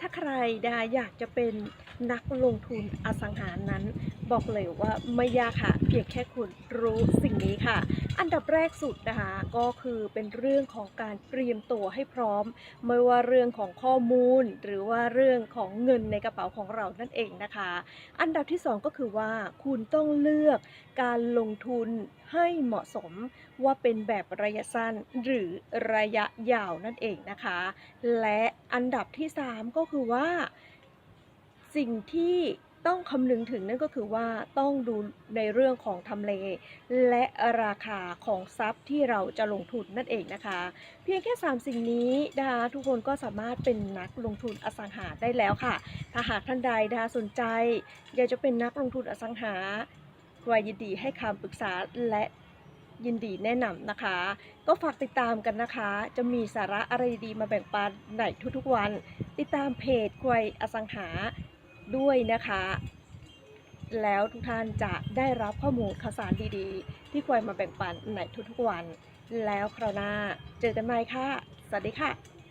ถ้าใครนะคะอยากจะเป็นนักลงทุนอสังหานั้น บอกเลยว่าไม่ยากค่ะเพียงแค่คุณรู้สิ่งนี้ค่ะ อันดับแรกสุดนะคะก็คือเป็นเรื่องของการเตรียมตัวให้พร้อม ไม่ว่าเรื่องของข้อมูล หรือว่าเรื่องของเงินในกระเป๋าของเรานั่นเองนะคะ อันดับที่สองก็คือว่าคุณต้องเลือกการลงทุนให้เหมาะสมว่าเป็นแบบระยะสั้นหรือระยะยาวนั่นเองนะคะ และ อันดับที่ 3 ก็คือว่า สิ่งที่ต้องคำนึงถึงนั่นก็คือว่าต้องดูในเรื่องของทำเล และราคาของทรัพย์ที่เราจะลงทุนนั่นเองนะคะ เพียงแค่ 3 สิ่งนี้นะคะทุกคนก็สามารถเป็นนักลงทุนอสังหาได้แล้วค่ะ ถ้าหากท่านใดนะคะสนใจ อยากจะเป็นนักลงทุนอสังหา วายยินดีให้คำปรึกษาและ ยินดีแนะนำนะคะ ก็ฝากติดตามกันนะคะ จะมีสาระอะไรดีมาแบ่งปันในทุกๆวัน ติดตามเพจควยอสังหาด้วยนะคะ แล้วทุกท่านจะได้รับข้อมูลข่าวสารดีๆ ที่ควยมาแบ่งปันในทุกๆวัน แล้วคราวหน้าเจอกันใหม่ค่ะ สวัสดีค่ะ